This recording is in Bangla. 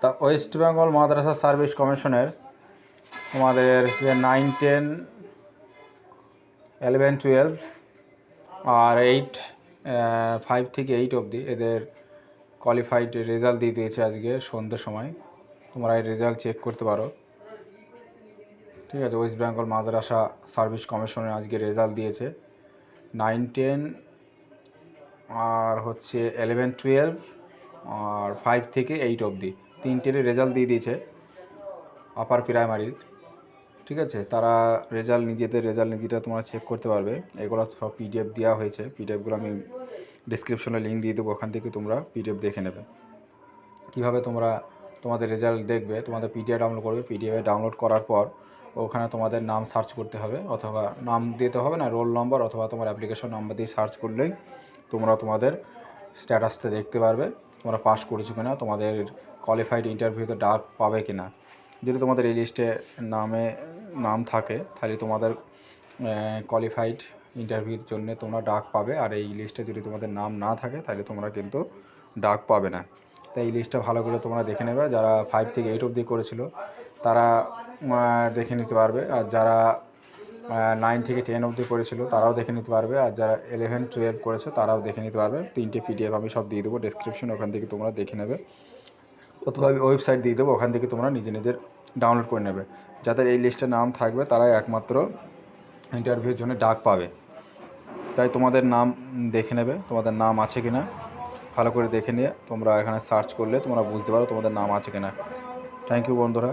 তা ওয়েস্ট বেঙ্গল মাদ্রাসা সার্ভিস কমিশনের তোমাদের যে নাইন, টেন এলেভেন টুয়েলভ আর এইট ফাইভ থেকে এইট অবধি এদের কোয়ালিফাইড রেজাল্ট দিয়ে দিয়েছে আজকে সন্ধ্যের সময়। তোমরা এই রেজাল্ট চেক করতে পারো। ঠিক আছে, ওয়েস্ট বেঙ্গল মাদ্রাসা সার্ভিস কমিশনের আজকে রেজাল্ট দিয়েছে নাইন, টেন আর হচ্ছে এলেভেন টুয়েলভ আর ফাইভ থেকে এইট অবধি। তিনটেরই রেজাল্ট দিয়ে দিয়েছে আপার প্রাইমারির ঠিক আছে? তারা রেজাল্ট নিজেদের রেজাল্ট নিজেরা তোমরা চেক করতে পারবে। এগুলো সব পিডিএফ দেওয়া হয়েছে। পিডিএফগুলো আমি ডিসক্রিপশনে লিঙ্ক দিয়ে দেবো। ওখান থেকে তোমরা পিডিএফ দেখে নেবে। কীভাবে তোমরা তোমাদের রেজাল্ট দেখবে? তোমাদের পিডিএফ ডাউনলোড করবে। পিডিএফে ডাউনলোড করার পর ওখানে তোমাদের নাম সার্চ করতে হবে। অথবা নাম দিতে হবে না রোল নম্বর অথবা তোমার অ্যাপ্লিকেশন নাম্বার দিয়ে সার্চ করলেই তোমরা তোমাদের স্ট্যাটাসটা দেখতে পারবে। তোমরা পাস করেছ কিনা, তোমাদের কোয়ালিফাইড ইন্টারভিউতে ডাক পাবে কিনা। যদি তোমাদের এই লিস্টে নামে, নাম থাকে, তাহলে তোমাদের কোয়ালিফাইড ইন্টারভিউর জন্য তোমরা ডাক পাবে। আর এই লিস্টে যদি তোমাদের নাম না থাকে, তাহলে তোমরা কিন্তু ডাক পাবে না। তাই এই লিস্টটা ভালো করে তোমরা দেখে নেবে। যারা ফাইভ থেকে এইট অবধি করেছিল, তারা দেখে নিতে পারবে। আর যারা নাইন থেকে টেন অবধি করেছিল তারাও দেখে নিতে পারবে। আর যারা ইলেভেন টুয়েলভ করেছে, তারাও দেখে নিতে পারবে। তিনটে পিডিএফ আমি সব দিয়ে দেবো ডেসক্রিপশন ওখান থেকে তোমরা দেখে নেবে। অথবা আমি ওয়েবসাইট দিয়ে দেবো, ওখান থেকে তোমরা নিজে নিজের ডাউনলোড করে নেবে। যাদের এই লিস্টে নাম থাকবে, তারাই একমাত্র ইন্টারভিউর জন্য ডাক পাবে। তাই তোমাদের নাম দেখে নেবে, তোমাদের নাম আছে কি না ভালো করে দেখে নিয়ে তোমরা এখানে সার্চ করলে তোমরা বুঝতে পারো তোমাদের নাম আছে কি না থ্যাংক ইউ বন্ধুরা।